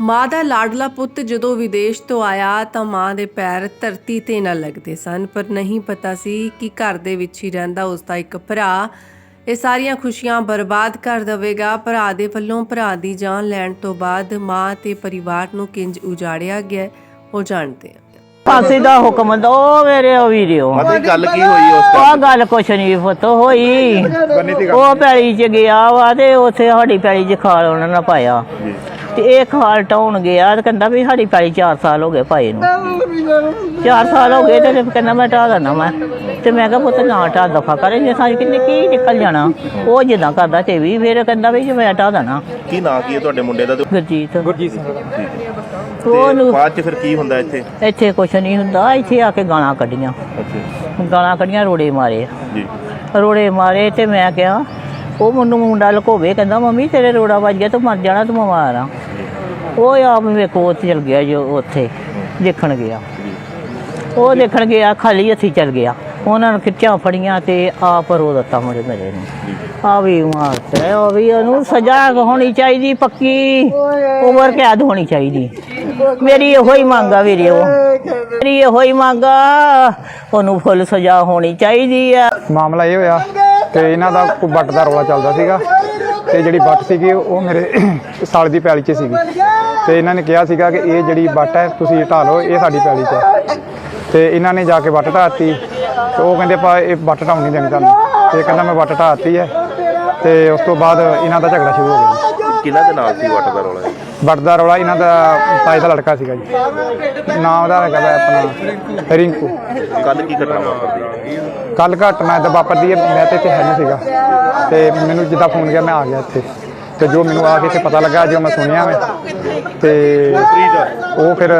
ਮਾਂ ਦਾ ਲਾਡਲਾ ਪੁੱਤ ਜਦੋਂ ਵਿਦੇਸ਼ ਤੋਂ ਆਇਆ ਤਾਂ ਮਾਂ ਦੇ ਪੈਰ ਧਰਤੀ ਤੇ ਨਾ ਲੱਗਦੇ ਸਨ ਪਰ ਨਹੀਂ ਪਤਾ ਸੀ ਕਿ ਘਰ ਦੇ ਵਿੱਚ ਹੀ ਰਹਿੰਦਾ ਉਸ ਦਾ ਇੱਕ ਭਰਾ। ਇਹ ਸਾਰੀਆਂ ਖੁਸ਼ੀਆਂ ਬਰਬਾਦ ਕਰ ਦੇਵੇਗਾ। ਭਰਾ ਦੇ ਵੱਲੋਂ ਭਰਾ ਦੀ ਜਾਨ ਲੈਣ ਤੋਂ ਬਾਅਦ ਮਾਂ ਤੇ ਪਰਿਵਾਰ ਨੂੰ ਕਿੰਜ ਉਜਾੜਿਆ ਗਿਆ ਉਹ ਜਾਣਦੇ ਹਾਂ। ਫਾਂਸੀ ਦਾ ਹੁਕਮ ਦੋ ਮੇਰੇ ਉਹ ਵੀਡੀਓ ਮਤਲਬ ਗੱਲ ਕੀ ਹੋਈ ਉਸ ਆ ਗੱਲ ਕੁਛ ਨਹੀਂ ਪੁੱਤ ਹੋਈ। ਉਹ ਪੈਲੀ ਚ ਗਿਆ ਵਾ ਤੇ ਉੱਥੇ ਸਾਡੀ ਪੈਲੀ ਚ ਖਾਲ ਉਹਨਾਂ ਨੇ ਪਾਇਆ। ਤੇ ਇਹ ਖਾਲ ਟਾਉਣ ਗਿਆ ਤੇ ਕਹਿੰਦਾ ਵੀ ਸਾਡੀ ਪੈਲੀ 4 ਸਾਲ ਹੋ ਗਏ ਪਾਏ ਨੂੰ। 4 ਸਾਲ ਹੋ ਗਏ ਤੇ ਕਹਿੰਦਾ ਮੈਂ ਢਾਹ ਦੇਣਾ ਮੈਂ। ਤੇ ਮੈਂ ਕਿਹਾ ਪੁੱਤ ਨਾ ਢਾਹ ਦਫਾ ਕਰੇ ਜੇ ਸਾਡੀ ਕਿੰਨੇ ਕੀ ਨਿਕਲ ਜਾਣਾ। ਉਹ ਜਿੱਦਾਂ ਕਰਦਾ ਤੇ ਵੀ ਫਿਰ ਕਹਿੰਦਾ ਵੀ ਜੇ ਮੈਂ ਢਾਹ ਦੇਣਾ ਕੀ ਨਾਂ ਕੀ ਹੈ ਤੁਹਾਡੇ ਮੁੰਡੇ ਦਾ? ਤੇ ਗੁਰਜੀਤ। ਗੁਰਜੀਤ ਸਿੰਘ। ਤੇ ਉਹਨੂੰ ਬਾਅਦ ਚ ਫਿਰ ਕੀ ਹੁੰਦਾ ਇੱਥੇ? ਇੱਥੇ ਕੁਛ ਨਹੀਂ ਹੁੰਦਾ ਇੱਥੇ ਆ ਕੇ ਗਾਲਾਂ ਕੱਢੀਆਂ। ਅੱਛਾ। ਗਾਲਾਂ ਕੱਢੀਆਂ ਰੋੜੇ ਮਾਰੇ। ਜੀ। ਰੋੜੇ ਮਾਰੇ ਤੇ ਮੈਂ ਕਿਹਾ ਉਹ ਮੈਨੂੰ ਮੁੰਡਾ ਲਕੋਵੇ ਕਹਿੰਦਾ ਮੰਮੀ ਤੇਰੇ ਰੋੜਾ ਵੱਜ ਗਿਆ ਤੂੰ ਮਰ ਜਾਣਾ ਤੂੰ ਬਿਮਾਰ ਆ। ਉਹ ਆਪ ਵੇਖੋ ਉੱਥੇ ਚਲ ਗਿਆ ਜੋ ਉੱਥੇ ਦੇਖਣ ਗਿਆ। ਉਹ ਦੇਖਣ ਗਿਆ, ਖਾਲੀ ਹੱਥੀ ਚਲ ਗਿਆ। ਉਹਨਾਂ ਨੂੰ ਖਿੱਚਾਂ ਫੜੀਆਂ ਤੇ ਆਪ ਰੋ ਦਿੱਤਾ ਮੁੰਡੇ ਮੇਰੇ ਨੂੰ। ਆ ਵੀ ਮਾਰਤਾ ਉਹ ਵੀ ਉਹਨੂੰ ਸਜ਼ਾ ਹੋਣੀ ਚਾਹੀਦੀ, ਪੱਕੀ ਉਮਰ ਕੈਦ ਹੋਣੀ ਚਾਹੀਦੀ। ਮੇਰੀ ਇਹੋ ਹੀ ਮੰਗ ਆ ਵੀਰੇ ਉਹ। ਮੇਰੀ ਇਹੋ ਹੀ ਮੰਗ ਆ, ਉਹਨੂੰ ਫੁੱਲ ਸਜ਼ਾ ਹੋਣੀ ਚਾਹੀਦੀ ਆ। ਮਾਮਲਾ ਇਹ ਹੋਇਆ ਤੇ ਇਹਨਾਂ ਦਾ ਕੋਈ ਦਾ ਰੌਲਾ ਚੱਲਦਾ ਸੀਗਾ। ਤੇ ਜਿਹੜੀ ਬੱਟ ਸੀਗੀ ਉਹ ਮੇਰੇ ਸਾਲ ਦੀ ਪੈਲੀ 'ਚ ਸੀਗੀ। ਤੇ ਇਹਨਾਂ ਨੇ ਕਿਹਾ ਸੀਗਾ ਕਿ ਇਹ ਜਿਹੜੀ ਬੱਟ ਹੈ, ਤੁਸੀਂ ਢਾਹ ਲਓ, ਇਹ ਸਾਡੀ ਪੈਲੀ 'ਚ ਹੈ। ਤੇ ਇਹਨਾਂ ਨੇ ਜਾ ਕੇ ਬੱਟ ਢਾਤੀ ਤੇ ਉਹ ਕਹਿੰਦੇ ਪਾ ਇਹ ਬੱਟ ਢਾਉਣ ਨਹੀਂ ਦੇਣੀ ਤੁਹਾਨੂੰ। ਤੇ ਕਹਿੰਦਾ, ਮੈਂ ਬੱਟ ਢਾਤੀ ਹੈ। ਤੇ ਉਸ ਤੋਂ ਬਾਅਦ ਇਹਨਾਂ ਦਾ ਝਗੜਾ ਸ਼ੁਰੂ ਹੋ ਗਿਆ। ਜੀ। ਕਿਹਨਾਂ ਦੇ ਨਾਲ ਸੀ ਵੱਟ ਦਾ ਰੌਲਾ? ਇਹ? ਬੱਟ ਦਾ ਰੌਲਾ ਇਹਨਾਂ ਦਾ ਤਾਏ ਦਾ ਲੜਕਾ ਸੀਗਾ ਜੀ। ਨਾਮ ਉਹਦਾ ਹੈਗਾ ਵਾ ਆਪਣਾ ਰਿੰਕੂ। ਕੱਲ ਕੀ ਘਟਨਾ ਵਾਪਰਦੀ ਕੱਲ ਘਟਨਾ ਤਾਂ ਵਾਪਰਦੀ ਹੈ ਮੈਂ ਤੇ ਇੱਥੇ ਹੈ ਨਹੀਂ ਸੀਗਾ। ਤੇ ਮੈਨੂੰ ਜਿੱਦਾਂ ਫੋਨ ਗਿਆ ਮੈਂ ਆ ਗਿਆ ਇੱਥੇ। ਤੇ ਜੋ ਮੈਨੂੰ ਆ ਕੇ ਇੱਥੇ ਪਤਾ ਲੱਗਾ ਜੋ ਮੈਂ ਸੁਣਿਆ ਮੈਂ ਤੇ ਉਹ ਫਿਰ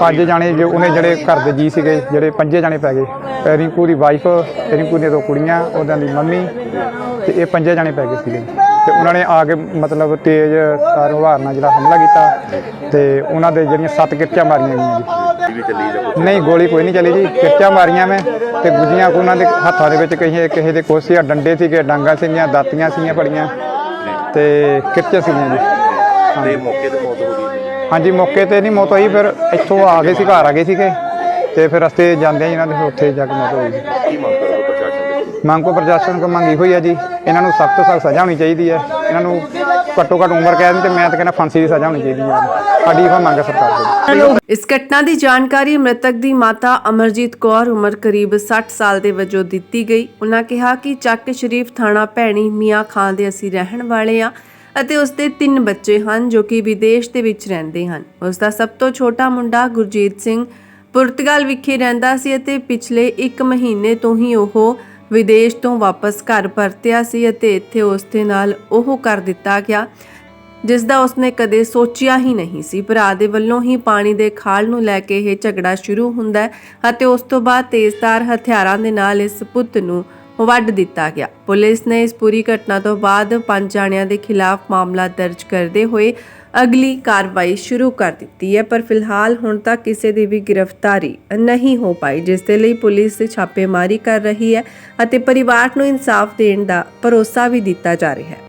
ਪੰਜ ਜਾਣੇ ਜੋ ਉਹਨੇ ਜਿਹੜੇ ਘਰ ਦੇ ਜੀ ਸੀਗੇ ਜਿਹੜੇ ਪੰਜੇ ਜਾਣੇ ਪੈ ਗਏ। ਰਿੰਕੂ ਦੀ ਵਾਈਫ ਰਿੰਕੂ ਦੀਆਂ ਦੋ ਕੁੜੀਆਂ ਉਹਨਾਂ ਦੀ ਮੰਮੀ ਤੇ ਇਹ ਪੰਜੇ ਜਾਣੇ ਪੈ ਗਏ ਸੀਗੇ। ਤੇ ਉਹਨਾਂ ਨੇ ਆ ਕੇ ਮਤਲਬ ਤੇਜ਼ ਤਾਰਵਾਰ ਨਾਲ ਜਿਹੜਾ ਹਮਲਾ ਕੀਤਾ ਤੇ ਉਹਨਾਂ ਦੇ ਜਿਹੜੀਆਂ ਸੱਤ ਕਿਰਚਾਂ ਮਾਰੀਆਂ ਗਈਆਂ ਜੀ। ਨਹੀਂ ਗੋਲੀ ਕੋਈ ਨਹੀਂ ਚੱਲੀ ਜੀ। ਕਿਰਚਾਂ ਮਾਰੀਆਂ ਮੈਂ ਤੇ ਗੁੱਜੀਆਂ ਕੋ ਉਹਨਾਂ ਦੇ ਹੱਥਾਂ ਦੇ ਵਿੱਚ ਕਿਸੇ ਕਿਸੇ ਦੇ ਕੋਸੀਆਂ ਡੰਡੇ ਸੀਗੇ ਡਾਂਗਾ ਸੀਗੀਆਂ ਦਾਤੀਆਂ ਸੀਗੀਆਂ ਫੜੀਆਂ ਤੇ ਕਿਰਚੇ ਸੀਗੀਆਂ ਜੀ। ਤੇ ਮੌਕੇ ਤੇ ਮੌਤ ਹੋ ਗਈ ਜੀ। ਹਾਂਜੀ ਮੌਕੇ ਤੇ ਨਹੀਂ ਮੌਤ ਹੋਈ ਫਿਰ ਇੱਥੋਂ ਆ ਗਏ ਸੀ ਘਰ ਆ ਗਏ ਸੀਗੇ ਤੇ ਫਿਰ ਰਸਤੇ ਜਾਂਦੇ ਇਹਨਾਂ ਦੇ ਉੱਥੇ ਜਾ ਕੇ ਮੌਤ ਹੋਈ ਜੀ ਕੀ ਮੰਗ ਮੰਗ ਕੋ ਪ੍ਰਸ਼ਾਸਨ ਕੋ ਮੰਗੀ ਹੋਈ ਹੈ ਜੀ। ਇਹਨਾਂ ਨੂੰ ਸਖਤ ਤੋਂ ਸਖਤ ਸਜ਼ਾ ਹੋਣੀ ਚਾਹੀਦੀ ਹੈ। ਇਹਨਾਂ ਨੂੰ ਘੱਟੋ ਘੱਟ ਉਮਰ ਕੈਦ ਤੇ ਮੈਂ ਤਾਂ ਕਹਿੰਦਾ ਫਾਂਸੀ ਦੀ ਸਜ਼ਾ ਹੋਣੀ ਚਾਹੀਦੀ ਹੈ। ਸਾਡੀ ਇਹੋ ਮੰਗ ਹੈ ਸਰਕਾਰ ਕੋਲ ਇਸ ਘਟਨਾ ਦੀ ਜਾਣਕਾਰੀ ਮ੍ਰਿਤਕ ਦੀ ਮਾਤਾ ਅਮਰਜੀਤ ਕੌਰ ਉਮਰ ਕਰੀਬ 60 ਸਾਲ ਦੇ ਵਜੋਂ ਦਿੱਤੀ ਗਈ। ਉਹਨਾਂ ਕਿਹਾ ਕਿ ਚੱਕ ਸ਼ਰੀਫ ਥਾਣਾ ਭੈਣੀ ਮੀਆਂ ਖਾਂ ਦੇ ਅਸੀਂ ਰਹਿਣ ਵਾਲੇ ਆ ਅਤੇ ਉਸ ਦੇ ਤਿੰਨ ਬੱਚੇ ਹਨ ਜੋ ਕਿ ਵਿਦੇਸ਼ ਦੇ ਵਿੱਚ ਰਹਿੰਦੇ ਹਨ। ਉਸ ਦਾ ਸਭ ਤੋਂ ਛੋਟਾ ਮੁੰਡਾ ਗੁਰਜੀਤ ਸਿੰਘ ਪੁਰਤਗਾਲ ਵਿਖੇ ਰਹਿੰਦਾ ਸੀ ਅਤੇ ਪਿਛਲੇ 1 ਮਹੀਨੇ ਤੋਂ ਹੀ ਉਹ ਵਿਦੇਸ਼ ਤੋਂ ਵਾਪਸ ਘਰ ਪਰਤਿਆ ਸੀ ਅਤੇ ਇੱਥੇ ਉਸ ਦੇ ਨਾਲ ਉਹ ਕਰ ਦਿੱਤਾ ਗਿਆ, ਜਿਸ ਦਾ ਉਸਨੇ ਕਦੇ ਸੋਚਿਆ ਹੀ ਨਹੀਂ ਸੀ। ਭਰਾ ਦੇ ਵੱਲੋਂ ਹੀ ਪਾਣੀ ਦੇ ਖਾਲ ਨੂੰ ਲੈ ਕੇ ਇਹ ਝਗੜਾ ਸ਼ੁਰੂ ਹੁੰਦਾ ਹੈ ਅਤੇ ਉਸ ਤੋਂ ਬਾਅਦ ਤੇਜ਼ਧਾਰ ਹਥਿਆਰਾਂ ਦੇ ਨਾਲ ਇਸ ਪੁੱਤ ਨੂੰ ਵੱਢ ਦਿੱਤਾ ਗਿਆ। ਪੁਲਿਸ ਨੇ ਇਸ ਪੂਰੀ ਘਟਨਾ ਤੋਂ ਬਾਅਦ ਪੰਜ ਜਾਣਿਆਂ ਦੇ ਖਿਲਾਫ ਮਾਮਲਾ ਦਰਜ ਕਰਦੇ ਹੋਏ ਅਗਲੀ ਕਾਰਵਾਈ ਸ਼ੁਰੂ ਕਰ ਦਿੱਤੀ ਹੈ, ਪਰ ਫਿਲਹਾਲ ਹੁਣ ਤੱਕ ਕਿਸੇ ਦੀ ਵੀ ਗ੍ਰਿਫਤਾਰੀ ਨਹੀਂ ਹੋ ਪਾਈ, ਜਿਸ ਦੇ ਲਈ ਪੁਲਿਸ ਛਾਪੇਮਾਰੀ ਕਰ ਰਹੀ ਹੈ ਅਤੇ ਪਰਿਵਾਰ ਨੂੰ ਇਨਸਾਫ ਦੇਣ ਦਾ ਭਰੋਸਾ ਵੀ ਦਿੱਤਾ ਜਾ ਰਿਹਾ ਹੈ।